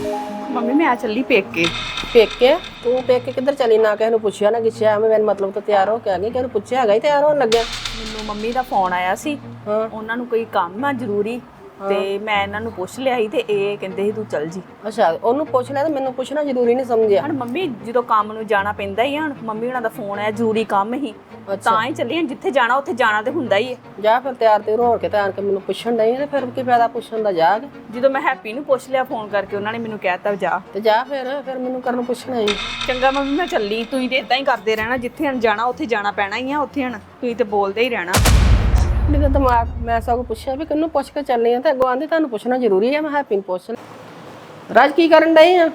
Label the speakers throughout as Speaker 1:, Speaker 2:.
Speaker 1: Mummy ਮੈਂ ਚੱਲੀ ਪੇਕੇ।
Speaker 2: ਪੇਕੇ? ਤੂੰ ਪੇਕੇ ਕਿੱਧਰ ਚਲੀ? ਨਾ ਕਿਸੇ ਨੂੰ ਪੁੱਛਿਆ ਨਾ ਕਿਛਿਆ ਐਵੇਂ ਮੈਨੂੰ ਮਤਲਬ ਤਾਂ ਤਿਆਰ ਹੋ ਕੇ ਆ ਗਈ। ਕਿਸੇ ਨੂੰ ਪੁੱਛਿਆ ਹੈਗਾ ਹੀ ਤਿਆਰ ਹੋਣ ਲੱਗਿਆ।
Speaker 1: ਮੈਨੂੰ ਮੰਮੀ ਦਾ ਫੋਨ ਆਇਆ ਸੀ। ਉਹਨਾਂ ਨੂੰ ਕੋਈ ਕੰਮ ਆ ਜ਼ਰੂਰੀ? ਤੇ ਮੈਂ ਇਹਨਾਂ ਨੂੰ ਪੁੱਛ ਲਿਆ ਸੀ ਤੇ ਇਹ ਕਹਿੰਦੇ ਸੀ ਤੂੰ ਚੱਲ ਜੀ।
Speaker 2: ਅੱਛਾ ਉਹਨੂੰ ਪੁੱਛ ਲਿਆ ਤੇ ਮੈਨੂੰ ਪੁੱਛਣਾ ਜ਼ਰੂਰੀ ਨਹੀਂ ਸਮਝਿਆ।
Speaker 1: ਹੁਣ ਮੰਮੀ ਜਦੋਂ ਕੰਮ ਨੂੰ ਜਾਣਾ ਪੈਂਦਾ ਹੀ ਆ ਹੁਣ ਮੰਮੀ ਉਹਨਾਂ ਦਾ ਫੋਨ ਆਇਆ ਜ਼ਰੂਰੀ ਕੰਮ ਹੀ। ਤਾਂ ਹੀ ਚੱਲੀ ਹਾਂ, ਜਿੱਥੇ ਜਾਣਾ ਉੱਥੇ ਜਾਣਾ ਤੇ ਹੁੰਦਾ ਹੀ ਹੈ
Speaker 2: ਜਾ ਫਿਰ ਤਿਆਰ ਤੇ ਹੋ ਕੇ ਤੇ ਆਣ ਕੇ ਮੈਨੂੰ ਪੁੱਛਣ ਨਹੀਂ ਤੇ ਫਿਰ ਕੀ ਫਾਇਦਾ ਪੁੱਛਣ ਦਾ ਜਾ ਕੇ।
Speaker 1: ਜਦੋਂ ਮੈਂ ਹੈਪੀ ਨੂੰ ਪੁੱਛ ਲਿਆ ਫੋਨ ਕਰਕੇ ਉਹਨਾਂ ਨੇ ਮੈਨੂੰ ਕਹਿਤਾ ਜਾ।
Speaker 2: ਤੇ ਜਾ ਫਿਰ ਫਿਰ ਮੈਨੂੰ ਕਰਨ ਪੁੱਛਣਾ ਹੀ।
Speaker 1: ਚੰਗਾ ਮੰਮੀ ਮੈਂ ਚੱਲੀ। ਤੁਸੀਂ ਤੇ ਇਦਾਂ ਹੀ ਕਰਦੇ ਰਹਿਣਾ ਜਿੱਥੇ ਹਣ ਜਾਣਾ ਉੱਥੇ ਜਾਣਾ ਪੈਣਾ ਹੀ ਆ ਉੱਥੇ ਹਣ ਤੁਸੀਂ ਤੇ ਬੋਲਦੇ ਹੀ ਰਹਿਣਾ।
Speaker 2: ਮੇਰੇ ਦਿਮਾਗ ਮੈਂ ਸਭ ਪੁੱਛਿਆ ਵੀ ਕਿਹਨੂੰ ਪੁੱਛ ਕੇ ਚੱਲੇ ਆ ਤੇ ਅੱਗੋਂ ਆਂਦੇ ਤੁਹਾਨੂੰ ਪੁੱਛਣਾ ਜ਼ਰੂਰੀ ਹੈ ਮੈਂ ਹੈਪੀ ਨੂੰ ਪੁੱਛ ਲਿਆ। ਰਾਜ ਕੀ ਕਰਨ ਡਏ ਆ?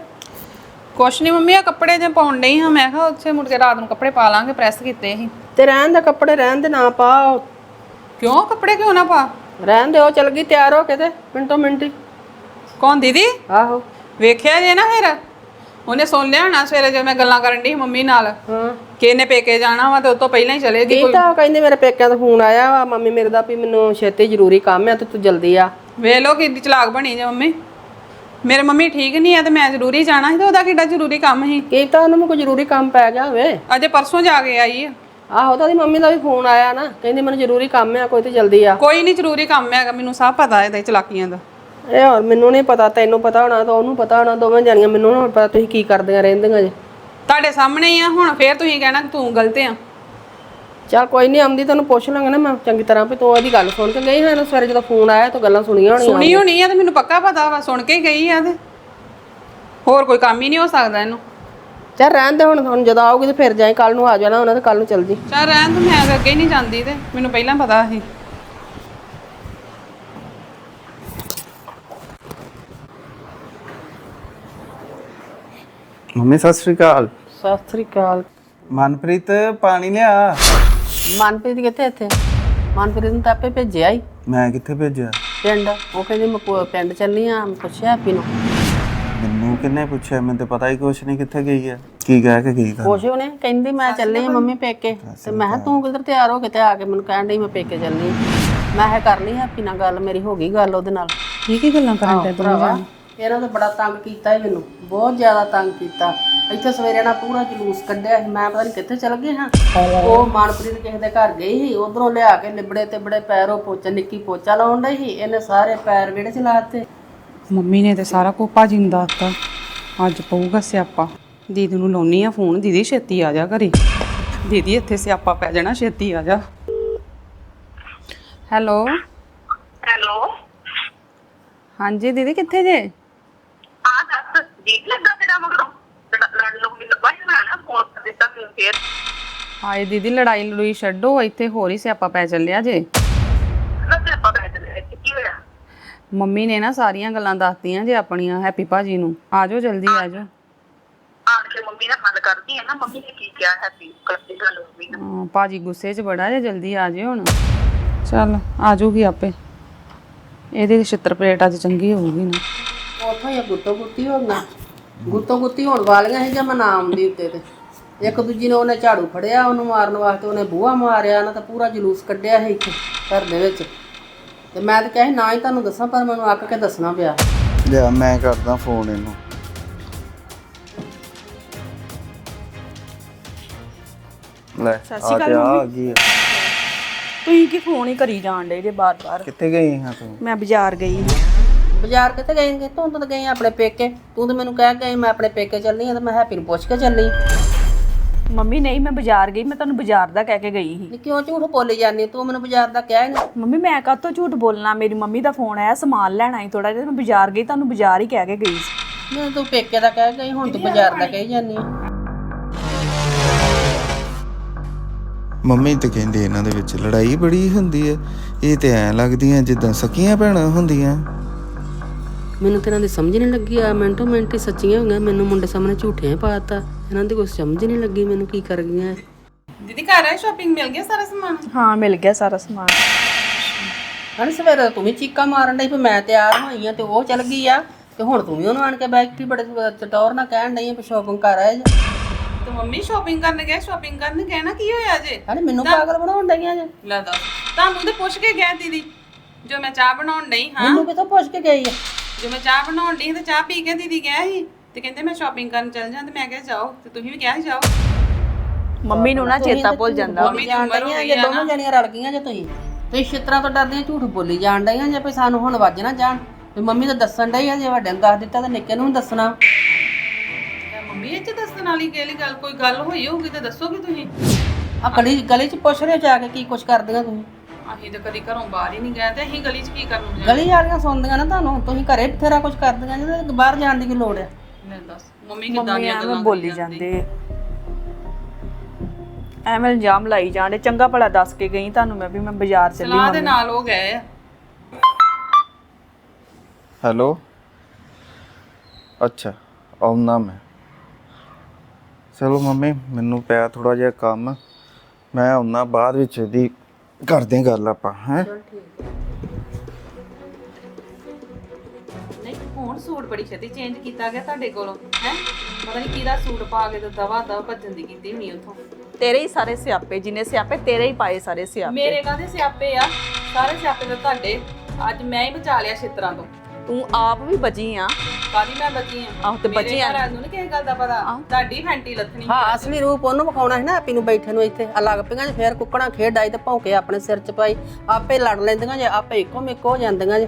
Speaker 3: ਕੁਛ ਨਹੀਂ ਮੰਮੀ ਆ ਕੱਪੜੇ ਜੇ ਪਾਉਣ ਡਈ ਹਾਂ ਮੈਂ ਕਿਹਾ ਉੱਥੇ ਮੁੜ ਕੇ ਰਾਤ ਨੂੰ ਕੱਪੜੇ ਪਾ ਲਾਂਗੇ ਪ੍ਰੈਸ ਕੀਤੇ ਸੀ।
Speaker 2: ਤੇ ਰਹਿਣ ਦੇ ਕੱਪੜੇ ਰਹਿਣ ਦੇ ਨਾ ਪਾ।
Speaker 3: ਕਿਉਂ? ਕੱਪੜੇ ਕਿਉਂ ਨਾ ਪਾ?
Speaker 2: ਰਹਿਣ ਦੇ ਉਹ ਚੱਲ ਗਈ ਤਿਆਰ ਹੋ ਕੇ ਤੇ ਮਿੰਟੋ ਮਿੰਟੀ
Speaker 3: ਕੌਣ ਦੀਦੀ?
Speaker 2: ਆਹੋ।
Speaker 3: ਵੇਖਿਆ ਜੇ ਨਾ ਫਿਰ? ਉਹਨੇ ਸੁਣ ਲਿਆ ਨਾ ਸਵੇਰੇ ਜਦੋਂ ਮੈਂ ਗੱਲਾਂ ਕਰਨ ਸੀ ਮੰਮੀ ਨਾਲ।
Speaker 2: ਹਾਂ।
Speaker 3: ਕਿ ਇਹਨੇ ਪੇਕੇ ਜਾਣਾ ਵਾ ਤੇ ਤੋਂ ਪਹਿਲਾਂ ਹੀ ਚਲੇ ਗਈ
Speaker 2: ਕੀ ਤਾਂ ਉਹ ਕਹਿੰਦੇ ਮੇਰੇ ਪੇਕਿਆਂ ਦਾ ਫੋਨ ਆਇਆ ਵਾ ਮੰਮੀ ਮੇਰੇ ਦਾ ਵੀ ਮੈਨੂੰ ਛੇਤੀ ਜ਼ਰੂਰੀ ਕੰਮ ਆ ਤੇ ਤੂੰ ਜਲਦੀ ਆ।
Speaker 3: ਵੇਖ ਲੋ ਕਿੰਨੀ ਚਲਾਕ ਬਣੀ ਜੇ ਮੰਮੀ। ਮੇਰੇ ਮੰਮੀ ਠੀਕ ਨਹੀਂ ਆ ਤੇ ਮੈਂ ਜ਼ਰੂਰੀ ਜਾਣਾ ਸੀ ਤੇ ਉਹਦਾ ਕਿੱਡਾ ਜ਼ਰੂਰੀ ਕੰਮ ਸੀ।
Speaker 2: ਕੀ ਤਾਂ ਉਹਨੂੰ ਕੋਈ ਜ਼ਰੂਰੀ ਕੰਮ ਪੈ ਗਿਆ ਹੋਵੇ।
Speaker 3: ਅਜੇ ਪਰਸੋਂ ਜਾ ਕੇ ਆਈ ਆ।
Speaker 2: ਆਹੋ ਤਾਂ ਉਹਦੀ ਮੰਮੀ ਦਾ ਵੀ ਫੋਨ ਆਇਆ ਨਾ ਕਹਿੰਦੀ ਮੈਨੂੰ ਜ਼ਰੂਰੀ ਕੰਮ ਆ ਕੋਈ ਤੇ ਜਲਦੀ ਆ।
Speaker 3: ਕੋਈ ਨਹੀਂ ਜ਼ਰੂਰੀ ਕੰਮ ਹੈਗਾ ਮੈਨੂੰ ਸਭ ਪਤਾ ਇਹਦੇ ਚਲਾਕੀਆਂ ਦਾ।
Speaker 2: ਇਹ ਹੋਰ ਮੈਨੂੰ ਨਹੀਂ ਪਤਾ ਤੈਨੂੰ ਪਤਾ ਹੋਣਾ ਤਾਂ ਉਹਨੂੰ ਪਤਾ ਹੋਣਾ ਦੋਵੇਂ ਜਾਣੀਆਂ ਮੈਨੂੰ ਨਹੀਂ ਪਤਾ ਤੁਸੀਂ ਕੀ ਕਰਦੀਆਂ ਰਹਿੰਦੀਆਂ ਜੇ।
Speaker 3: ਤੁਹਾਡੇ ਸਾਹਮਣੇ ਹੀ ਆ ਹੁਣ ਫੇਰ ਤੁਸੀਂ ਕਹਿਣਾ ਤੂੰ ਗਲਤ ਆ।
Speaker 2: ਚੱਲ ਕੋਈ ਨਹੀਂ ਆਉਂਦੀ ਤੈਨੂੰ ਪੁੱਛ ਲਾਂਗੇ ਨਾ ਮੈਂ ਚੰਗੀ ਤਰ੍ਹਾਂ ਵੀ ਤੂੰ ਉਹਦੀ ਗੱਲ ਸੁਣ ਕੇ ਗਈ ਹੈ ਨਾ ਸਵੇਰੇ ਜਦੋਂ ਫੋਨ ਆਇਆ ਤੂੰ ਗੱਲਾਂ ਸੁਣੀਆਂ ਹੋਣੀਆਂ
Speaker 3: ਸੁਣੀ ਹੋਣੀ ਆ ਤੇ ਮੈਨੂੰ ਪੱਕਾ ਪਤਾ ਵਾ ਸੁਣ ਕੇ ਹੀ ਗਈ ਆ ਤੇ। ਹੋਰ ਕੋਈ ਕੰਮ ਹੀ ਨਹੀਂ ਹੋ ਸਕਦਾ ਇਹਨੂੰ।
Speaker 2: ਚੱਲ ਰਹਿਣ ਦੇ ਹੁਣ ਹੁਣ ਜਦੋਂ ਆਊਗੀ ਤੇ ਫਿਰ ਜਾਈ ਕੱਲ ਨੂੰ ਆ ਜਾਣਾ ਉਹਨਾਂ ਤੇ ਕੱਲ ਨੂੰ ਚੱਲ ਜੀ।
Speaker 3: ਚੱਲ ਰਹਿਣ ਤੂੰ ਮੈਂ ਅੱਗੇ ਨਹੀਂ ਜਾਂਦੀ ਤੇ ਮੈਨੂੰ ਪਹਿਲਾਂ ਪਤਾ ਸੀ।
Speaker 4: ਮੰਮੀ ਸਤਿ ਸ੍ਰੀ ਅਕਾਲ।
Speaker 2: ਸਤਿ ਸ੍ਰੀ ਅਕਾਲ।
Speaker 4: ਮਨਪ੍ਰੀਤ ਪਾਣੀ ਲਿਆ?
Speaker 2: ਮਨਪ੍ਰੀਤ ਕਿੱਥੇ ਇੱਥੇ? ਮਨਪ੍ਰੀਤ ਨੂੰ ਤਾਂ ਆਪੇ ਭੇਜਿਆ ਹੀ।
Speaker 4: ਮੈਂ ਕਿੱਥੇ ਭੇਜਿਆ?
Speaker 2: ਪਿੰਡ। ਉਹ ਕਹਿੰਦੀ ਮੈਂ ਪੁ- ਪਿੰਡ ਚੱਲੀ ਆ ਪੁੱਛਿਆ ਹੈਪੀ ਨੂੰ।
Speaker 4: ਮੈਨੂੰ ਕਿੰਨੇ ਪੁੱਛਿਆ? ਮੈਨੂੰ ਤੇ ਪਤਾ ਹੀ ਕੁਛ ਨਹੀਂ ਕਿੱਥੇ ਗਈ ਹੈ ਕੀ ਕਹਿ ਕੇ ਗਈ ਤਾਂ
Speaker 2: ਪੁੱਛ ਉਹਨੇ ਕਹਿੰਦੀ ਮੈਂ ਚੱਲੀ ਆ ਮੰਮੀ ਪੇਕੇ। ਤੇ ਮੈਂ ਕਿਹਾ ਤੂੰ ਕਿੱਧਰ ਤਿਆਰ ਹੋ ਕੇ ਤੇ ਆ ਕੇ ਮੈਨੂੰ ਕਹਿਣ ਡਈ ਮੈਂ ਪੇਕੇ ਚੱਲੀ ਆਂ। ਮੈਂ ਇਹ ਕਰ ਲਈ ਹੈਪੀ ਨਾਲ ਗੱਲ ਮੇਰੀ ਹੋ ਗਈ ਗੱਲ ਉਹਦੇ ਨਾਲ।
Speaker 3: ਕੀ ਕੀ ਗੱਲਾਂ ਕਰਨ
Speaker 2: ਦੇ ਭਰਾਵਾ। ਇਹਨਾਂ ਤਾਂ ਬੜਾ ਤੰਗ ਕੀਤਾ ਹੀ ਮੈਨੂੰ ਬਹੁਤ ਜ਼ਿਆਦਾ ਤੰਗ ਕੀਤਾ। ਇੱਥੇ ਸਵੇਰੇ ਨਾਲ ਪੂਰਾ ਜਲੂਸ ਕੱਢਿਆ ਸੀ ਮੈਂ ਪਤਾ ਨਹੀਂ ਕਿੱਥੇ ਚਲ ਗਏ ਹਾਂ। ਉਹ ਮਨਪ੍ਰੀਤ ਕਿਸੇ ਦੇ ਘਰ ਗਈ ਸੀ ਉਧਰੋਂ ਲਿਆ ਕੇ ਲਿਬੜੇ ਤੇ ਬੜੇ ਪੈਰੋਂ ਪੋਚਾ ਨਿੱਕੀ ਪੋਚਾ ਲਾਉਣ ਡਈ ਸੀ ਇਹਨੇ ਸਾਰੇ ਪੈਰ ਵਿਹੜੇ ਚ ਲਾਤੇ
Speaker 3: ਮੰਮੀ ਨੇ ਤੇ ਸਾਰਾ ਕੁਝ ਭਾਜੀ ਨੂੰ ਦੱਸਤਾ ਅੱਜ ਪਊਗਾ ਸਿਆਪਾ। ਦੀਦੀ ਨੂੰ ਲਾਉਣੀ ਆ ਫੋਨ ਦੀਦੀ ਛੇਤੀ ਆ ਜਾ ਘਰੇ। ਦੀਦੀ ਇੱਥੇ ਸਿਆਪਾ ਪੈ ਜਾਣਾ ਛੇਤੀ ਆ ਜਾ। ਹੈਲੋ।
Speaker 5: ਹੈਲੋ।
Speaker 3: ਹਾਂਜੀ ਦੀਦੀ ਕਿੱਥੇ ਜੇ?
Speaker 5: ਦੱਸ ਜੀ ਲੱਗਾ ਤੇਰਾ ਮਗਰੋਂ? ਲੜ- ਲੜਨ ਨੂੰ ਮੈਨੂੰ ਲੱਗਾ ਹੀ ਨਾ ਫੋਨ ਕਰ ਦਿੱਤਾ ਤੂੰ ਫੇਰ।
Speaker 3: ਹਾਏ ਦੀਦੀ ਲੜਾਈ ਲੜੂਈ ਛੱਡੋ ਇੱਥੇ ਹੋਰ ਹੀ ਸਿਆਪਾ ਪੈ ਚੱਲਿਆ ਜੇ।
Speaker 5: ਨਾ ਤੇ ਆਪਾਂ ਬੈਠ ਲੈ ਕੀ ਹੋਇਆ?
Speaker 3: ਮੰਮੀ ਨੇ ਨਾ ਸਾਰੀਆਂ ਗੱਲਾਂ ਦੱਸਤੀਆਂ ਜੇ ਆਪਣੀਆਂ ਹੈਪੀ ਭਾਜੀ ਨੂੰ। ਆ ਜਾਓ ਜਲਦੀ ਆ ਜਾਓ
Speaker 5: ਆਣ ਕੇ ਮੰਮੀ ਨਾਲ ਗੱਲ ਕਰਦੀ ਹੈ ਨਾ ਮੰਮੀ ਨੇ ਕੀ ਕਿਹਾ ਹੈਪੀ ਕਰਦੀ ਗੱਲ ਮੰਮੀ ਨਾਲ।
Speaker 3: ਹਾਂ, ਭਾਜੀ ਗੁੱਸੇ 'ਚ ਬੜਾ ਜੇ ਜਲਦੀ ਆ ਹੁਣ। ਚੱਲ ਆ ਜਾਊਗੀ ਆਪੇ। ਇਹਦੀ ਛਿੱਤਰ ਪਲੇਟ ਅੱਜ ਚੰਗੀ ਹੋਊਗੀ ਨਾ।
Speaker 2: ਉੱਥੋਂ ਹੀ ਗੁੱਤੋ ਗੁੱਤੀ ਹੋ ਗਿਆ ਗੁੱਤੋ ਗੁੱਤੀ ਹੋਣ ਵਾਲੀਆਂ ਸੀ ਜੇ ਮੈਂ ਨਾਮ ਦੀ ਉੱਤੇ ਤੇ। ਇੱਕ ਦੂਜੀ ਨੇ ਉਹਨੇ ਝਾੜੂ ਫੜਿਆ ਉਹਨੂੰ ਮਾਰਨ ਵਾਸਤੇ ਉਹਨੇ ਬੂਹਾ ਮਾਰਿਆ ਨਾ ਤਾਂ ਪੂਰਾ ਜਲੂਸ ਕੱਢਿਆ ਸੀ ਇੱਥੇ ਘਰ ਦੇ ਵਿੱਚ। ਤੇ ਮੈਂ ਤਾਂ ਕਿਹਾ ਨਾ ਹੀ ਤੁਹਾਨੂੰ ਦੱਸਾਂ ਪਰ ਮੈਨੂੰ ਅੱਕ ਕੇ ਦੱਸਣਾ ਪਿਆ।
Speaker 4: ਲਿਆ ਮੈਂ ਕਰਦਾ ਫੋਨ ਇਹਨੂੰ। ਲੈ ਆ ਤੇ ਆ ਗਈ ਹੈ।
Speaker 1: ਤੁਸੀਂ ਕੀ ਫੋਨ ਹੀ ਕਰੀ ਜਾਣ ਡੇ ਜੇ ਬਾਰ-ਬਾਰ?
Speaker 4: ਕਿੱਥੇ ਗਈ ਹਾਂ ਤੂੰ?
Speaker 1: ਮੈਂ ਬਾਜ਼ਾਰ ਗਈ।
Speaker 2: ਬਾਜ਼ਾਰ ਕਿੱਥੇ ਗਈ ਸੀ? ਤੂੰ ਤਾਂ ਗਈ ਆਪਣੇ ਪੇਕੇ। ਤੂੰ ਤਾਂ ਮੈਨੂੰ ਕਹਿ ਗਈ ਮੈਂ ਆਪਣੇ ਪੇਕੇ ਚੱਲਣੀ ਆ ਤੇ ਮੈਂ ਹੈਪੀ ਨੂੰ ਪੁੱਛ ਕੇ ਚੱਲੀ।
Speaker 1: ਮੰਮੀ ਨਹੀਂ ਮੈਂ ਬਾਜ਼ਾਰ ਗਈ ਮੈਂ ਤੁਹਾਨੂੰ ਬਾਜ਼ਾਰ ਦਾ ਕਹਿ ਕੇ ਗਈ ਸੀ।
Speaker 2: ਨੀ ਕਿਉਂ ਝੂਠ ਬੋਲੀ ਜਾਂਦੀ ਤੂੰ ਮੈਨੂੰ ਬਾਜ਼ਾਰ ਦਾ ਕਿਹਾ ਹੀ ਨਹੀਂ
Speaker 1: ਮੰਮੀ ਮੈਂ ਕਾਹਤੋਂ ਝੂਠ ਬੋਲਣਾ? ਮੇਰੀ ਮੰਮੀ ਦਾ ਫੋਨ ਆਇਆ ਸਮਾਨ ਲੈਣਾ ਸੀ ਥੋੜਾ ਜਿਹਾ ਮੈਂ ਬਾਜ਼ਾਰ ਗਈ ਤੁਹਾਨੂੰ ਬਾਜ਼ਾਰ ਹੀ ਕਹਿ ਕੇ ਗਈ ਸੀ।
Speaker 2: ਮੈਂ ਤੂੰ ਪੇਕੇ ਦਾ ਕਹਿ ਗਈ ਹੁਣ ਤੂੰ ਬਾਜ਼ਾਰ ਦਾ ਕਹੀ ਜਾਂਦੀ ਆ।
Speaker 4: ਮੰਮੀ ਤੇ ਕਹਿੰਦੇ ਇਹਨਾਂ ਦੇ ਵਿੱਚ ਲੜਾਈ ਬੜੀ ਹੁੰਦੀ ਹੈ ਇਹ ਤੇ ਐ ਲੱਗਦੀਆਂ ਜਿੱਦਾਂ ਸਕੀਆਂ ਭੈਣਾਂ ਹੁੰਦੀਆਂ।
Speaker 2: ਮੈਨੂੰ ਤੇ ਇਹਨਾਂ ਦੀ ਸਮਝ ਨਹੀਂ ਲੱਗੀ ਆ ਮਿੰਟੋ ਮਿੰਟ ਹੀ ਸੱਚੀਆਂ ਹੋ ਗਈਆਂ ਮੈਨੂੰ ਮੁੰਡੇ ਸਾਹਮਣੇ ਝੂਠਿਆਂ ਹੀ ਪਾਤਾ। ਇਹਨਾਂ ਦੀ ਕੋਈ ਸਮਝ ਨਹੀਂ ਲੱਗੀ ਮੈਨੂੰ ਕੀ ਕਰ ਗਈਆਂ।
Speaker 3: ਦੀਦੀ ਘਰ ਆ ਸ਼ਾਪਿੰਗ ਮਿਲ ਗਿਆ ਸਾਰਾ ਸਮਾਨ?
Speaker 1: ਹਾਂ ਮਿਲ ਗਿਆ ਸਾਰਾ ਸਮਾਨ।
Speaker 2: ਹਣ ਸਵੇਰੇ ਤੂੰ ਵੀ ਚੀਕਾਂ ਮਾਰਨ ਡਈ ਵੀ ਮੈਂ ਤਿਆਰ ਹੋਈ ਆ ਤੇ ਉਹ ਚੱਲ ਗਈ ਆ। ਤੇ ਹੁਣ ਤੂੰ ਵੀ ਉਹਨੂੰ ਆਣ ਕੇ ਬੈਠ ਕੇ ਬੜੇ ਚਟੌਰ ਨਾਲ ਕਹਿਣ ਡਈ ਆ ਵੀ ਸ਼ੋਪਿੰਗ ਕਰ ਆਏ ਜੇ।
Speaker 3: ਤੇ ਮੰਮੀ ਸ਼ਾਪਿੰਗ ਕਰਨ ਗਏ ਸ਼ਾਪਿੰਗ ਕਰਨ ਕਹਿਣਾ ਕੀ ਹੋਇਆ ਜੇ?
Speaker 2: ਹਣੇ ਮੈਨੂੰ ਪਾਗਲ ਬਣਾਉਣ ਡਈਆਂ ਜੇ।
Speaker 3: ਲੈ ਦੱਸ ਤੁਹਾਨੂੰ ਤੇ ਪੁੱਛ ਕੇ ਗਿਆ ਦੀਦੀ ਜੋ ਮੈਂ ਚਾਹ ਬਣਾਉਣ ਨਹੀਂ ਹਾਂ।
Speaker 2: ਮੈਨੂੰ ਕਿਥੋਂ ਪੁੱਛ ਕੇ ਗਈ ਆ?
Speaker 3: ਜੇ ਮੈਂ ਚਾਹ ਬਣਾਉਣ ਲਈ ਤੇ ਚਾਹ ਪੀ ਕੇ ਦੀਦੀ ਗਿਆ ਸੀ ਤੇ ਕਹਿੰਦੇ ਮੈਂ ਸ਼ਾਪਿੰਗ ਕਰਨ ਚੱਲ ਜਾਂ ਤੇ ਮੈਂ ਕਿਹਾ ਜਾਓ ਤੇ ਤੁਸੀਂ ਵੀ ਕਿਹਾ ਸੀ ਜਾਓ।
Speaker 1: ਮੰਮੀ ਨੂੰ ਨਾ ਚੇਤਾ ਭੁੱਲ ਜਾਂਦਾ।
Speaker 3: ਮੰਮੀ ਦੀ ਉਮਰ ਹੋ
Speaker 2: ਡਈਆਂ
Speaker 3: ਗਈ
Speaker 2: ਜੇ ਦੋਨੋਂ ਜਣੀਆਂ ਰਲ ਗਈਆਂ ਜੇ ਤੁਸੀਂ। ਤੁਸੀਂ ਛਿੱਤਰਾਂ ਤੋਂ ਡਰਦੀਆਂ ਝੂਠ ਬੋਲੀ ਜਾਣ ਡਈਆਂ ਜੇ ਭਈ ਸਾਨੂੰ ਹੁਣ ਵੱਜ ਨਾ ਜਾਣ। ਵੀ ਮੰਮੀ ਤਾਂ ਦੱਸਣ ਡਈ ਆ ਜੇ ਵੱਡੇ ਨੂੰ ਦੱਸ ਦਿੱਤਾ ਤਾਂ ਨਿੱਕੇ ਨੂੰ ਵੀ ਦੱਸਣਾ।
Speaker 3: ਤੇ ਮੰਮੀ ਇਹ ਚ ਦੱਸਣ ਵਾਲੀ ਕਿਹੜੀ ਗੱਲ ਕੋਈ ਗੱਲ ਹੋਈ ਹੋਊਗੀ ਤੇ ਦੱਸੋਗੇ ਤੁਸੀਂ?
Speaker 2: ਆ ਗਲੀ ਗਲੀ ਚ ਪੁੱਛ ਰਹੇ ਹੋ ਜਾ ਕੇ ਕੀ ਕੁਛ ਕਰਦੀਆਂ ਤੁਸੀਂ?
Speaker 3: ਅਸੀਂ ਤਾਂ ਕਦੀ ਘਰੋਂ ਬਾਹਰ ਹੀ ਨਹੀਂ ਗਏ ਤੇ ਅਸੀਂ ਗਲੀ 'ਚ ਕੀ ਕਰਨ ਨੂੰ
Speaker 2: ਗਲੀ ਵਾਲੀਆਂ ਸੁਣਦੀਆਂ ਨਾ ਤੁਹਾਨੂੰ ਤੁਸੀਂ ਘਰੇ ਬਥੇਰਾ ਕੁਛ ਕਰਦੀਆਂ ਜੇ ਤੇ ਬਾਹਰ ਜਾਣ ਦੀ ਕੀ ਲੋੜ ਆ?
Speaker 3: ਮੈਂ ਦੱਸ ਮੰਮੀ ਕਿੱਦਾਂ
Speaker 1: ਮੰਮੀ
Speaker 3: ਦੀਆਂ
Speaker 1: ਐਵੇਂ
Speaker 3: ਗੱਲਾਂ
Speaker 1: ਬੋਲੀ ਜਾਂਦੇ? ਆ। ਐਵੇਂ ਇਲਜ਼ਾਮ ਲਾਈ ਜਾਂਦੇ ਚੰਗਾ ਭਲਾ ਦੱਸ ਕੇ ਗਈ ਤੁਹਾਨੂੰ ਮੈਂ ਵੀ ਮੈਂ ਬਾਜ਼ਾਰ ਚੱਲੀ
Speaker 3: ਸਲਾਹ ਦੇ ਨਾਲ ਉਹ ਗਏ ਆ।
Speaker 4: ਹੈਲੋ? ਅੱਛਾ ਆਉਣਾ ਮੈਂ। ਚਲੋ ਮੰਮੀ ਮੈਨੂੰ ਪਿਆ ਥੋੜਾ ਜਿਹਾ ਕੰਮ। ਮੈਂ ਆਉਣਾ ਬਾਅਦ ਵਿੱਚ ਦੀ ਕਰਦੇ ਹਾਂ ਗੱਲ ਆਪਾਂ ਹੈ?
Speaker 3: ਨਹੀਂ ਹੁਣ ਸੂਟ ਬੜੀ ਛੇਤੀ ਚੇਂਜ ਕੀਤਾ ਗਿਆ ਤੁਹਾਡੇ ਕੋਲੋਂ ਹੈ? ਪਤਾ ਨਹੀਂ ਕਿਹਦਾ ਸੂਟ ਪਾ ਕੇ ਤੇ ਦਵਾ ਦਵਾ ਭੱਜਣ ਦੀ ਕੀਤੀ ਹੋਣੀ ਉੱਥੋਂ।
Speaker 1: ਤੇਰੇ ਹੀ ਸਾਰੇ ਸਿਆਪੇ ਜਿੰਨੇ ਸਿਆਪੇ ਤੇਰੇ ਹੀ ਪਾਏ ਸਾਰੇ ਸਿਆਪੇ।
Speaker 3: ਮੇਰੇ ਕਾਹਦੇ ਸਿਆਪੇ ਆ? ਸਾਰੇ ਸਿਆਪੇ ਤਾਂ ਤੁਹਾਡੇ। ਅੱਜ ਮੈਂ ਹੀ ਬਚਾ ਲਿਆ ਛਿੱਤਰਾਂ ਤੋਂ।
Speaker 1: ਤੂੰ ਆਪ ਵੀ ਬਚੀ ਆ।
Speaker 3: ਕਾਦੀ ਮੈਂ ਬਚੀ ਆ?
Speaker 1: ਆਹੋ ਤੇ ਬਚੀ ਆ।
Speaker 3: ਘਰ ਨੂੰ ਨੀ ਕਿਸੇ ਗੱਲ ਦਾ ਪਤਾ। ਤੁਹਾਡੀ ਫੈਂਟੀ ਲੱਥਣੀ
Speaker 2: ਹਾਂ ਅਸਲੀ ਰੂਪ ਉਹਨੂੰ ਵਿਖਾਉਣਾ ਸੀ ਨਾ ਆਪੀ ਨੂੰ ਬੈਠੇ ਨੂੰ ਇੱਥੇ। ਆ ਲੱਗ ਪਈਆਂ ਜੇ ਫੇਰ ਕੁੱਕਣਾ ਖੇਡ ਆਈ ਤੇ ਭੌਂਕੇ ਆਪਣੇ ਸਿਰ 'ਚ ਪਾਈ। ਆਪੇ ਲੜ ਲੈਂਦੀਆਂ ਜੇ ਆਪੇ ਇੱਕੋ ਮਿੱਕ ਹੋ ਜਾਂਦੀਆਂ ਜੇ।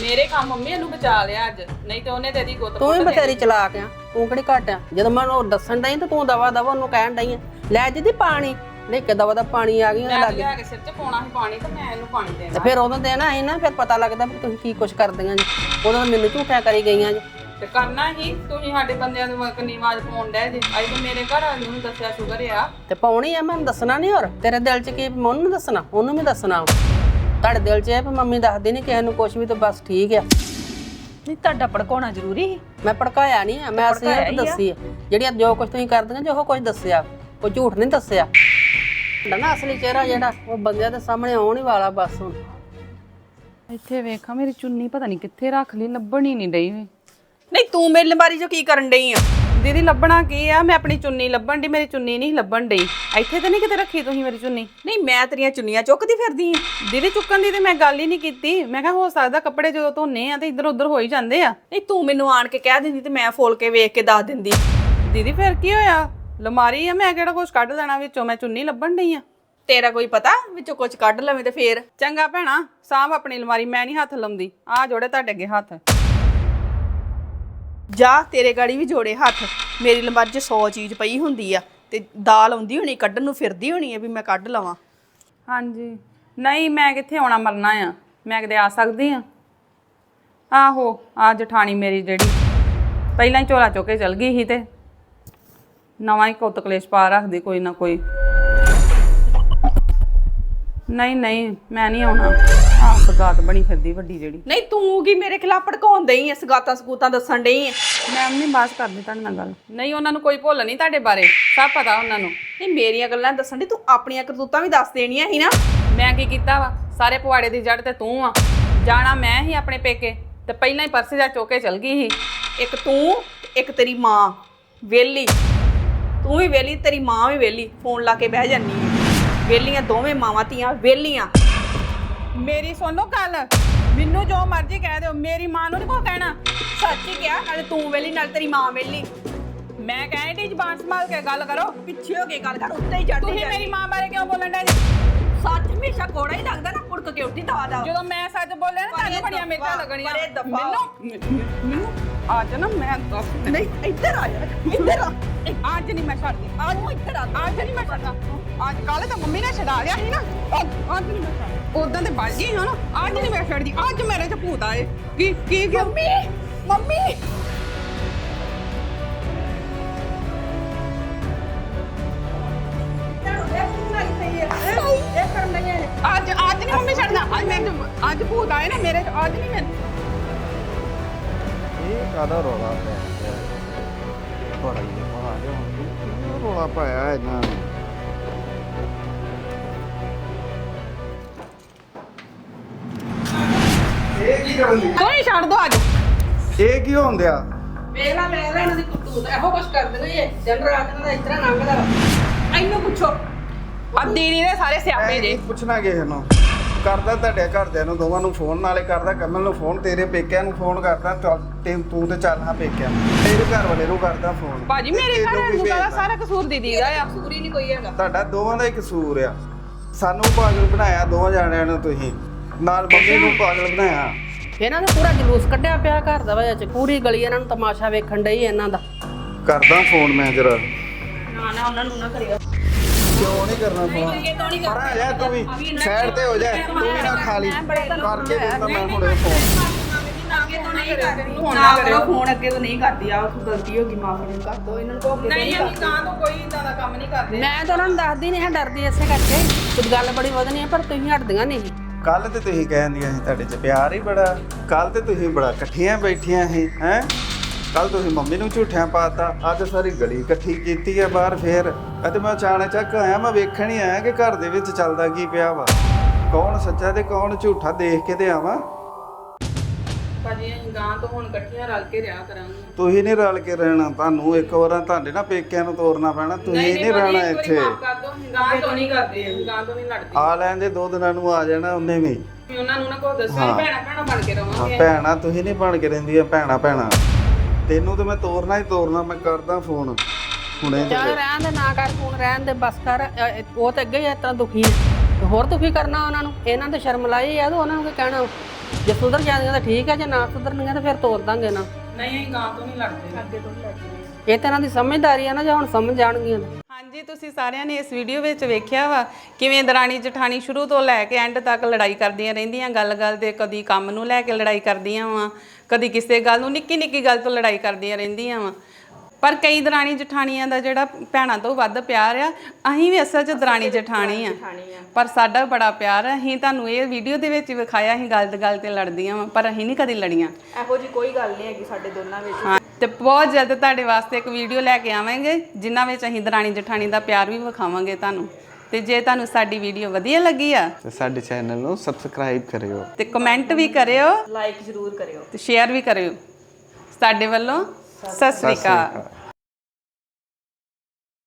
Speaker 3: ਮੇਰੇ ਕੰਮ ਮੰਮੀ ਇਹਨੂੰ ਬਚਾ ਲਿਆ ਅੱਜ। ਨਹੀਂ ਤੇ ਉਹਨੇ ਤੇ ਇਹਦੀ ਗੁੱਤ
Speaker 2: ਤੂੰ ਵੀ ਬਥੇਰੀ ਚਲਾਕ ਆ। ਤੂੰ ਕਿਹੜੀ ਘੱਟ ਆ? ਜਦੋਂ ਮੈਂ ਉਹਨੂੰ ਦੱਸਣ ਡਈ ਤੇ ਤੂੰ ਦਵਾ ਦਵਾ ਉਹਨੂੰ ਕਹਿਣ ਡਈ ਆ। ਲੈ ਜਿੱਦੀ ਪਾਣੀ। ਲੈ ਕੇ ਦਵਾ ਦਾ ਪਾਣੀ ਆ ਗਈ
Speaker 3: ਮੈਂ
Speaker 2: ਲੱਗ
Speaker 3: ਲਿਆ ਕੇ ਸਿਰ 'ਚ ਪਾਉਣਾ ਸੀ ਪਾਣੀ ਤੇ ਮੈਂ ਇਹਨੂੰ ਪਾਣੀ ਦੇਣਾ।
Speaker 2: ਤੇ ਫਿਰ ਉਦੋਂ ਦੇਣਾ ਸੀ ਨਾ ਫਿਰ ਪਤਾ ਲੱਗਦਾ ਵੀ ਤੁਸੀਂ ਕੀ ਕੁਛ ਕਰਦੀਆਂ ਜੀ। ਉਦੋਂ ਮੈਨੂੰ ਝੂਠਿਆ ਕਰੀ ਗਈਆਂ ਜੀ।
Speaker 3: ਤੇ ਕਰਨਾ ਹੀ ਤੁਸੀਂ ਸਾਡੇ ਬੰਦਿਆਂ ਦੇ ਕੰਨੀ ਆਵਾਜ਼ ਪਾਉਣ ਡੈ ਜੇ। ਅੱਜ ਤਾਂ ਮੇਰੇ ਘਰ ਵਾਲੇ ਨੂੰ ਦੱਸਿਆ ਸ਼ੁਕਰ ਆ।
Speaker 2: ਤੇ ਪਾਉਣੀ ਆ ਮੈਂ ਦੱਸਣਾ ਨਹੀਂ ਹੋਰ? ਤੇਰੇ ਦਿਲ 'ਚ ਕੀ ਮੈਂ ਉਹਨੂੰ ਦੱਸਣਾ ਉਹਨੂੰ ਵੀ ਦੱਸਣਾ। ਤੁਹਾਡੇ ਦਿਲ 'ਚ ਇਹ ਵੀ ਮੰਮੀ ਦੱਸਦੀ ਨਹੀਂ ਕਿਸੇ ਨੂੰ ਕੁਛ ਵੀ ਤਾਂ ਬਸ ਠੀਕ ਆ।
Speaker 1: ਨਹੀਂ ਤੁਹਾਡਾ ਭੜਕਾਉਣਾ ਜ਼ਰੂਰੀ ਸੀ।
Speaker 2: ਮੈਂ ਭੜਕਾਇਆ ਨਹੀਂ ਆ ਮੈਂ ਅਸਲੀਅਤ ਦੱਸੀ ਆ। ਜਿਹੜੀਆਂ ਜੋ ਕੁਝ ਤੁਸੀਂ ਕਰਦੀਆਂ ਜੋ ਉਹ ਕੁਝ ਦੱਸਿਆ। ਕੋਈ ਝੂਠ ਨਹੀਂ ਦੱਸਿਆ। ਨਾ ਅਸਲੀ ਚਿਹਰਾ ਜਿਹੜਾ ਉਹ ਬੰਦਿਆਂ ਦੇ ਸਾਹਮਣੇ ਆਉਣ ਹੀ ਵਾਲਾ ਬਸ ਹੁਣ।
Speaker 3: ਇੱਥੇ ਵੇਖਾਂ ਮੇਰੀ ਚੁੰਨੀ ਪਤਾ ਨਹੀਂ ਕਿੱਥੇ ਰੱਖ ਲਈ ਲੱਭਣ ਹੀ ਨਹੀਂ ਡਈ ਵੇ।
Speaker 1: ਨਹੀਂ ਤੂੰ ਮੇਰੀ ਲੰਬਾਰੀ 'ਚੋਂ ਕੀ ਕਰਨ ਡਈ ਆ?
Speaker 3: ਦੀਦੀ ਲੱਭਣਾ ਕੀ ਆ? ਮੈਂ ਆਪਣੀ ਚੁੰਨੀ ਲੱਭਣ ਦੀ ਮੇਰੀ ਚੁੰਨੀ ਨਹੀਂ ਲੱਭਣ ਡਈ। ਇੱਥੇ ਤਾਂ ਨਹੀਂ ਕਿਤੇ ਰੱਖੀ ਤੁਸੀਂ ਮੇਰੀ ਚੁੰਨੀ?
Speaker 1: ਨਹੀਂ ਮੈਂ ਤੇਰੀਆਂ ਚੁੰਨੀਆਂ ਚੁੱਕਦੀ ਫਿਰਦੀ ਆ।
Speaker 3: ਦੀਦੀ ਚੁੱਕਣ ਦੀ ਤੇ ਮੈਂ ਗੱਲ ਹੀ ਨਹੀਂ ਕੀਤੀ। ਮੈਂ ਕਿਹਾ ਹੋ ਸਕਦਾ ਕੱਪੜੇ ਜਦੋਂ ਧੋਨੇ ਆ ਤੇ ਇੱਧਰ ਉੱਧਰ ਹੋ ਹੀ ਜਾਂਦੇ ਆ।
Speaker 1: ਨਹੀਂ ਤੂੰ ਮੈਨੂੰ ਆਣ ਕੇ ਕਹਿ ਦਿੰਦੀ ਤੇ ਮੈਂ ਫੋਲ ਕੇ ਵੇਖ ਕੇ ਦੱਸ ਦਿੰਦੀ।
Speaker 3: ਦੀਦੀ ਫਿਰ ਕੀ ਹੋਇਆ? ਲਮਾਰੀ ਆ ਮੈਂ ਕਿਹੜਾ ਕੁਝ ਕੱਢ ਦੇਣਾ ਵਿੱਚੋਂ? ਮੈਂ ਚੁੰਨੀ ਲੱਭਣ ਡਈ ਆ।
Speaker 1: ਤੇਰਾ ਕੋਈ ਪਤਾ? ਵਿੱਚੋਂ ਕੁਝ ਕੱਢ ਲਵੇਂ ਤੇ ਫੇਰ।
Speaker 3: ਚੰਗਾ ਭੈਣਾ ਸਾਂਭ ਆਪਣੀ ਲਮਾਰੀ ਮੈਂ ਨਹੀਂ ਹੱਥ ਲਾਉਂਦੀ। ਆ ਜੋੜੇ ਤੁਹਾਡੇ ਅੱਗੇ ਹੱਥ।
Speaker 1: ਜਾ ਤੇਰੇ ਗਾੜੀ ਵੀ ਜੋੜੇ ਹੱਥ। ਮੇਰੀ ਲੰਬਾਰੀ 'ਚ 100 ਚੀਜ਼ ਪਈ ਹੁੰਦੀ ਆ ਤੇ ਦਾਲ ਆਉਂਦੀ ਹੋਣੀ ਕੱਢਣ ਨੂੰ ਫਿਰਦੀ ਹੋਣੀ ਆ ਵੀ ਮੈਂ ਕੱਢ ਲਵਾਂ।
Speaker 3: ਹਾਂਜੀ। ਨਹੀਂ ਮੈਂ ਕਿੱਥੇ ਆਉਣਾ ਮਰਨਾ ਆ? ਮੈਂ ਕਿਤੇ ਆ ਸਕਦੀ ਆ? ਆਹੋ ਆ ਜਠਾਣੀ ਮੇਰੀ ਜਿਹੜੀ। ਪਹਿਲਾਂ ਹੀ ਝੋਲਾ ਚੁੱਕ ਕੇ ਚਲ ਗਈ ਸੀ ਤੇ ਨਵਾਂ ਹੀ ਕੁੱਤ ਕਲੇਸ਼ ਪਾ ਰੱਖਦੀ ਕੋਈ ਨਾ ਕੋਈ। ਨਹੀਂ ਨਹੀਂ ਮੈਂ ਨਹੀਂ ਆਉਣਾ। ਆਹ ਸਗਾਤ ਬਣੀ ਫਿਰਦੀ ਵੱਡੀ ਜਿਹੜੀ।
Speaker 1: ਨਹੀਂ ਤੂੰ ਕੀ ਮੇਰੇ ਖਿਲਾਫ ਭੜਕਾਉਣ ਡਈ ਆ ਸਗਾਤਾਂ ਸਗੂਤਾਂ ਦੱਸਣ ਡਈ ਆ
Speaker 3: ਮੈਂ ਨਹੀਂ ਬਾਤ ਕਰਦੀ ਤੁਹਾਡੇ ਨਾਲ ਗੱਲ। ਨਹੀਂ ਉਹਨਾਂ ਨੂੰ ਕੋਈ ਭੁੱਲ ਨਹੀਂ ਤੁਹਾਡੇ ਬਾਰੇ ਸਭ ਪਤਾ ਉਹਨਾਂ ਨੂੰ।
Speaker 1: ਨਹੀਂ ਮੇਰੀਆਂ ਗੱਲਾਂ ਦੱਸਣ ਦੀ ਤੂੰ ਆਪਣੀਆਂ ਕਰਤੂਤਾਂ ਵੀ ਦੱਸ ਦੇਣੀਆਂ ਸੀ ਨਾ।
Speaker 3: ਮੈਂ ਕੀ ਕੀਤਾ ਵਾ? ਸਾਰੇ ਪਵਾੜੇ ਦੀ ਜੜ ਤੇ ਤੂੰ ਆ। ਜਾਣਾ ਮੈਂ ਹੀ ਆਪਣੇ ਪੇਕੇ ਤੇ ਪਹਿਲਾਂ ਹੀ ਪਰਸੇ ਜਾ ਚੋਕੇ ਚਲ ਗਈ ਸੀ।
Speaker 1: ਇੱਕ ਤੂੰ ਤੇ ਇੱਕ ਤੇਰੀ ਮਾਂ ਵੇਲੀ ਤੂੰ ਵੀ ਵੇਲੀ ਤੇਰੀ ਮਾਂ ਵੀ ਵੇਲੀ। ਫੋਨ ਲਾ ਕੇ ਬਹਿ ਜਾਨੀ ਆ। ਵੇਲੀਆਂ ਦੋਵੇਂ ਮਾਵਾਂ ਧੀਆਂ ਵੇਲੀਆਂ।
Speaker 3: ਮੇਰੀ ਸੁਣ ਲਓ ਗੱਲ। ਮੈਨੂੰ ਜੋ ਮਰਜ਼ੀ ਕਹਿ ਦਿਓ ਮੇਰੀ ਮਾਂ ਨੂੰ ਨਹੀਂ ਕੋ ਕਹਿਣਾ।
Speaker 1: ਸੱਚ ਹੀ ਕਿਹਾ ਨਾਲੇ ਤੂੰ ਵੇਲੀ ਨਾਲ ਤੇਰੀ ਮਾਂ ਵੇਲੀ।
Speaker 3: ਮੈਂ ਕਹਿੰਦੀ ਜ਼ਬਾਨ ਸੰਭਾਲ ਕੇ ਗੱਲ ਕਰੋ।
Speaker 1: ਪਿੱਛੇ ਹੋ ਕੇ ਗੱਲ ਕਰ ਉੱਤੇ ਹੀ ਚੜ੍ਹਦੀ
Speaker 3: ਤੁਸੀਂ ਮੇਰੀ ਮਾਂ ਬਾਰੇ ਕਿਉਂ ਬੋਲਣ ਦੇ
Speaker 1: ਸੱਚ ਹਮੇਸ਼ਾ ਕੋੜਾ ਹੀ ਲੱਗਦਾ ਨਾ ਪੁੜਕ ਕੇ ਉੱਠੀ ਦਵਾ ਦਾ
Speaker 3: ਜਦੋਂ ਮੈਂ ਸੱਚ ਬੋਲਿਆ ਨਾ ਤੁਹਾਨੂੰ ਬੜੀਆਂ ਮਿਰਚਾਂ ਲੱਗਣੀਆਂ। ਮੈਨੂੰ ਮੈਨੂੰ ਅੱਜ ਨਾ ਮੈਂ ਦੱਸ
Speaker 1: ਨਹੀਂ ਇੱਧਰ ਆ ਜਾ ਇੱਧਰ ਆ
Speaker 3: ਅੱਜ ਨਹੀਂ ਮੈਂ ਛੱਡਦੀ
Speaker 1: ਆ ਤੂੰ ਇੱਧਰ ਆ
Speaker 3: ਅੱਜ ਨਹੀਂ ਮੈਂ ਛੱਡਦਾ ਅੱਜ ਕੱਲ ਤਾਂ ਮੰਮੀ ਨੇ ਛਡਾ ਲਿਆ ਸੀ ਨਾ ਅੱਜ- ਅੱਜ ਨਹੀਂ ਮੈਂ ਛੱਡਦਾ ਉਦਾਂ ਤੇ ਬਣ ਗਈ ਹਾਂ ਨਾ ਅੱਜ ਨਹੀਂ ਮੈਂ ਛੱਡਦੀ ਅੱਜ ਮੇਰੇ ਚ ਭੂਤ ਆਏ ਕੀ ਕੀ ਕੀ
Speaker 1: ਮੰਮੀ ਮੰਮੀ
Speaker 3: ਅੱਜ ਅੱਜ ਨਹੀਂ ਮੰਮੀ ਛੱਡਣਾ ਅੱਜ ਮੇਰੇ ਚ ਅੱਜ ਭੂਤ ਆਏ ਨਾ ਮੇਰੇ ਚ ਅੱਜ ਨਹੀਂ ਮੈਂ
Speaker 4: ਇਹ ਕਾਦਾ ਰੋਲਾ ਪਿਆ। ਬੜਾ ਹੀ ਪਾ ਦੇ ਹੁਣ ਰੋਲਾ ਪਾਇਆ ਇਹਨਾਂ ਨੇ? ਇਹ ਕੀ ਕਰਨ ਦੀ
Speaker 3: ਕੋਈ ਛੱਡ ਦੋ ਅੱਜ।
Speaker 4: ਇਹ ਕੀ ਹੋਣ ਦਿਆ?
Speaker 2: ਵੇਖ ਲੈ ਵੇਖ ਲੈ ਇਹਨਾਂ ਦੀ ਕਰਤੂਤ ਇਹੋ ਕੁਛ ਕਰਦੀਆਂ ਇਹ ਦਿਨ ਰਾਤ ਇਹਨਾਂ ਦਾ ਇਸ ਤਰ੍ਹਾਂ ਲੰਘਦਾ ਵਾ।
Speaker 1: ਇਹਨੂੰ ਪੁੱਛੋ।
Speaker 3: ਆ ਦੀਦੀ ਦੇ ਸਾਰੇ ਸਿਆਪੇ ਜੇ।
Speaker 4: ਪੁੱਛਣਾ ਕਿਸੇ ਨੂੰ। ਕਰਦਾ ਤੁਹਾਡੇ ਘਰਦਿਆਂ ਨੂੰ ਦੋਵਾਂ ਨੂੰ ਫੋਨ ਨਾਲੇ ਕਰਦਾ ਕਮਲ ਨੂੰ ਫੋਨ ਤੇਰੇ ਪੇਕਿਆਂ ਨੂੰ ਫੋਨ ਕਰਦਾ ਚੱਲ ਤੇ ਤੂੰ ਤੇ ਚੱਲ ਹਾਂ ਪੇਕਿਆਂ ਨੂੰ। ਤੇਰੇ ਘਰ ਵਾਲੇ ਨੂੰ ਕਰਦਾ ਫੋਨ
Speaker 3: ਭਾਜੀ ਮੇਰੇ ਘਰ ਨੂੰ
Speaker 4: ਭੇਜਦਾ।
Speaker 3: ਸਾਰਾ ਕਸੂਰ ਦੀਦੀ ਦਾ ਆ।
Speaker 1: ਪੂਰੀ ਨਹੀਂ ਕੋਈ ਹੈਗਾ।
Speaker 4: ਤੁਹਾਡਾ ਦੋਵਾਂ ਦਾ ਹੀ ਕਸੂਰ ਆ। ਸਾਨੂੰ ਪਾਗਲ ਬਣਾਇਆ ਦੋਵਾਂ ਜਾਣਿਆਂ ਨੂੰ ਤੁਸੀਂ। ਨਾਲ ਮੰਮੀ ਨੂੰ ਪਾਗਲ ਬਣਾਇਆ।
Speaker 2: ਇਹਨਾਂ ਦਾ ਪੂਰਾ ਜਲੂਸ ਕੱਢਿਆ ਪਿਆ ਘਰ ਦਾ ਵਜ੍ਹਾ ਚ। ਪੂਰੀ ਗਲੀ ਇਹਨਾਂ ਨੂੰ ਤਮਾਸ਼ਾ ਵੇਖਣ ਡਈ ਇਹਨਾਂ ਦਾ।
Speaker 4: ਕਰਦਾ ਫੋਨ ਮੈਂ ਜਰਾ।
Speaker 1: ਨਾ ਨਾ ਉਹਨਾਂ ਨੂੰ ਨਾ ਕਰਿਓ।
Speaker 4: ਕਿਉਂ ਨਹੀਂ ਕਰਨਾ ਫੋਨ ਪਰ ਆ ਜਾ ਤੂੰ ਵੀ ਸਾਈਡ ਤੇ ਹੋ ਜਾ ਤੂੰ ਵੀ ਨਾ ਖਾ ਲਈ। ਕਰਕੇ ਦਿੱਤਾ ਮੈਂ ਹੁਣੇ ਫੋਨ
Speaker 1: ਹੁਣ ਨਾ ਕਰੋ। ਫੋਨ ਅੱਗੇ ਤੋਂ ਨਹੀਂ ਕਰਦੀ ਆ ਗਲਤੀ ਹੋ ਗਈ ਮਾਫੀ ਨਹੀਂ ਕਰ ਦੋ ਇਹਨਾਂ ਨੂੰ ਕਹੋ ਅੱਗੇ
Speaker 3: ਨਹੀਂ ਅਸੀਂ ਤਾਂ ਤੋਂ ਕੋਈ ਇਦਾਂ ਦਾ ਕੰਮ ਨਹੀਂ ਕਰਦੇ।
Speaker 2: ਮੈਂ ਤਾਂ ਉਹਨਾਂ ਨੂੰ ਦੱਸਦੀ ਨਹੀਂ ਹਾਂ ਡਰਦੀ ਐਸੇ ਕਰਕੇ। ਕੁਝ ਗੱਲ ਬੜੀ ਵਧਣੀ ਹੈ ਪਰ ਤੁਸੀਂ ਹਟਦੀਆਂ ਨਹੀਂ।
Speaker 4: ਕੱਲ ਤੇ ਤੁਸੀਂ ਕਹਿੰਦੀਆਂ ਸੀ ਤੁਹਾਡੇ ਚ ਪਿਆਰ ਹੀ ਬੜਾ ਕੱਲ ਤੇ ਤੁਸੀਂ ਬੜਾ ਇਕੱਠੀਆਂ ਬੈਠੀਆਂ ਸੀ ਹੈ? ਕੱਲ ਤੁਸੀਂ ਮੰਮੀ ਨੂੰ ਝੂਠਿਆਂ ਪਾਤਾ ਅੱਜ ਸਾਰੀ ਗਲੀ ਇਕੱਠੀ ਕੀਤੀ ਹੈ ਬਾਹਰ ਫੇਰ। ਅਤੇ ਮੈਂ ਅਚਾਨਕ ਚੱਕ ਆਇਆ ਮੈਂ ਵੇਖਣ ਹੀ ਆਇਆ ਕਿ ਘਰ ਦੇ ਵਿੱਚ ਚੱਲਦਾ ਕੀ ਪਿਆ ਵਾ। ਕੌਣ ਸੱਚਾ ਤੇ ਕੌਣ ਝੂਠਾ ਦੇਖ ਕੇ ਤੇ ਆਵਾਂ?
Speaker 3: ਭਾਜੀ ਅਸੀਂ ਗਾਂ ਤੋਂ ਹੁਣ ਇਕੱਠੀਆਂ ਰਲ ਕੇ ਰਿਹਾ ਕਰਾਂਗੇ।
Speaker 4: ਤੁਸੀਂ ਨਹੀਂ ਰਲ ਕੇ ਰਹਿਣਾ ਤੁਹਾਨੂੰ ਇੱਕ ਵਾਰਾਂ ਤੁਹਾਡੇ ਨਾ ਪੇਕਿਆਂ ਨੂੰ ਤੋਰਨਾ ਪੈਣਾ ਤੁਸੀਂ ਨਹੀਂ ਰਹਿਣਾ ਇੱਥੇ।
Speaker 3: ਕਰ ਗਾਂ ਤੋਂ ਨਹੀਂ ਕਰਦੇ ਅਸੀਂ ਗਾਂ ਤੋਂ ਨਹੀਂ ਲੜਦੇ।
Speaker 4: ਆ ਲੈਣ ਦੇ ਦੋ ਦਿਨਾਂ ਨੂੰ ਆ ਜਾਣਾ ਉਹਨੇ ਵੀ।
Speaker 3: ਉਹਨਾਂ ਨੂੰ ਨਾ ਕੋਈ ਦੱਸੋ ਅਸੀਂ ਭੈਣਾ ਭੈਣਾ ਬਣ ਕੇ ਰਵਾਂਗੇ।
Speaker 4: ਭੈਣਾ ਤੁਸੀਂ ਨਹੀਂ ਬਣ ਕੇ ਰਹਿੰਦੀਆਂ ਭੈਣਾ ਭੈਣਾ ਤੈਨੂੰ ਤੇ ਮੈਂ ਤੋਰਨਾ ਹੀ ਤੋਰਨਾ ਮੈਂ ਕਰਦਾ ਫੋਨ। ਹੁਣੇ
Speaker 2: ਚੱਲ ਰਹਿਣ ਦੇ ਨਾ ਕਰ ਫੋਨ ਰਹਿਣ ਦੇ ਬਸ ਕਰ। ਅ, ਅ, ਉਹ ਤਾਂ ਅੱਗੇ ਹੀ ਇਸ ਤਰ੍ਹਾਂ ਦੁਖੀ। ਹੈ ਤੇ ਹੋਰ ਦੁਖੀ ਕਰਨਾ ਉਹਨਾਂ ਨੂੰ। ਇਹਨਾਂ ਤੇ ਸ਼ਰਮ ਲਾਈ ਆ ਤੇ ਉਹਨਾਂ ਨੂੰ ਕੀ ਕਹਿਣਾ? ਜੇ ਸੁਧਰ ਜਾਂਦੀਆਂ ਤਾਂ ਠੀਕ ਹੈ ਜੇ ਨਾ ਸੁਧਰਨੀਆਂ ਤਾਂ ਫਿਰ ਤੋਰ ਦਾਂਗੇ ਨਾ।
Speaker 3: ਨਹੀਂ ਅਸੀਂ ਗਾਂ ਤੋਂ ਨਹੀਂ ਲੜਦੇ। ਅੱਗੇ ਤੋਂ ਨਹੀਂ ਲੜਦੇ।
Speaker 2: ਇਹ ਤਾਂ ਇਹਨਾਂ ਦੀ ਸਮਝਦਾਰੀ ਆ ਨਾ ਜੇ ਹੁਣ ਸਮਝ ਜਾਣਗੀਆਂ। ਤਾਂ।
Speaker 3: ਹਾਂਜੀ ਤੁਸੀਂ ਸਾਰਿਆਂ ਨੇ ਇਸ ਵੀਡੀਓ ਵਿੱਚ ਵੇਖਿਆ ਵਾ ਕਿਵੇਂ ਦਰਾਣੀ ਜਠਾਣੀ ਸ਼ੁਰੂ ਤੋਂ ਲੈ ਕੇ ਐਂਡ ਤੱਕ ਲੜਾਈ ਕਰਦੀਆਂ ਰਹਿੰਦੀਆਂ ਗੱਲ-ਗੱਲ ਤੇ ਕਦੀ ਕੰਮ ਨੂੰ ਲੈ ਕੇ ਲੜਾਈ ਕਰਦੀਆਂ ਵਾ। ਕਦੀ ਕਿਸੇ ਗੱਲ ਨੂੰ ਨਿੱਕੀ-ਨਿੱਕੀ ਗੱਲ ਤੋਂ ਲੜਾਈ ਕਰਦੀਆਂ ਰਹਿੰਦੀਆਂ ਵਾ। ਪਰ ਕਈ ਦਰਾਣੀ ਜਠਾਣੀਆਂ ਦਾ ਜਿਹੜਾ ਭੈਣਾਂ ਤੋਂ ਵੱਧ ਪਿਆਰ ਆ ਅਸੀਂ ਵੀ ਅਸਲ 'ਚ ਦਰਾਣੀ ਜਠਾਣੀ ਆ। ਪਰ ਸਾਡਾ ਬੜਾ ਪਿਆਰ ਆ ਅਸੀਂ ਤੁਹਾਨੂੰ ਇਹ ਵੀਡੀਓ ਦੇ ਵਿੱਚ ਵਿਖਾਇਆ ਅਸੀਂ ਗੱਲ ਤੇ ਗੱਲ ਤੇ ਲੜਦੀਆਂ ਵਾ ਪਰ ਅਸੀਂ ਨਹੀਂ ਕਦੀ ਲੜੀਆਂ।
Speaker 1: ਇਹੋ ਜੀ ਕੋਈ ਗੱਲ ਨਹੀਂ ਹੈਗੀ ਸਾਡੇ ਦੋਨਾਂ ਵਿੱਚ।
Speaker 3: ਤੇ ਬਹੁਤ ਜਲਦ ਤੁਹਾਡੇ ਵਾਸਤੇ ਇੱਕ ਵੀਡੀਓ ਲੈ ਕੇ ਆਵਾਂਗੇ ਜਿਨ੍ਹਾਂ ਵਿੱਚ ਅਸੀਂ ਦਰਾਣੀ ਜਠਾਣੀ ਦਾ ਪਿਆਰ ਵੀ ਵਿਖਾਵਾਂਗੇ ਤੁਹਾਨੂੰ। ਤੇ ਜੇ ਤੁਹਾਨੂੰ ਸਾਡੀ ਵੀਡੀਓ ਵਧੀਆ ਲੱਗੀ ਆ
Speaker 4: ਤੇ ਸਾਡੇ ਚੈਨਲ ਨੂੰ ਸਬਸਕ੍ਰਾਈਬ ਕਰਿਓ।
Speaker 3: ਤੇ ਕਮੈਂਟ ਵੀ ਕਰਿਓ।
Speaker 1: ਲਾਈਕ ਜ਼ਰੂਰ ਕਰਿਓ।
Speaker 3: ਤੇ ਸ਼ੇਅਰ ਵੀ ਕਰਿਓ। ਸਾਡੇ ਵੱਲੋਂ ਸਤਿ ਸ੍ਰੀ ਅਕਾਲ।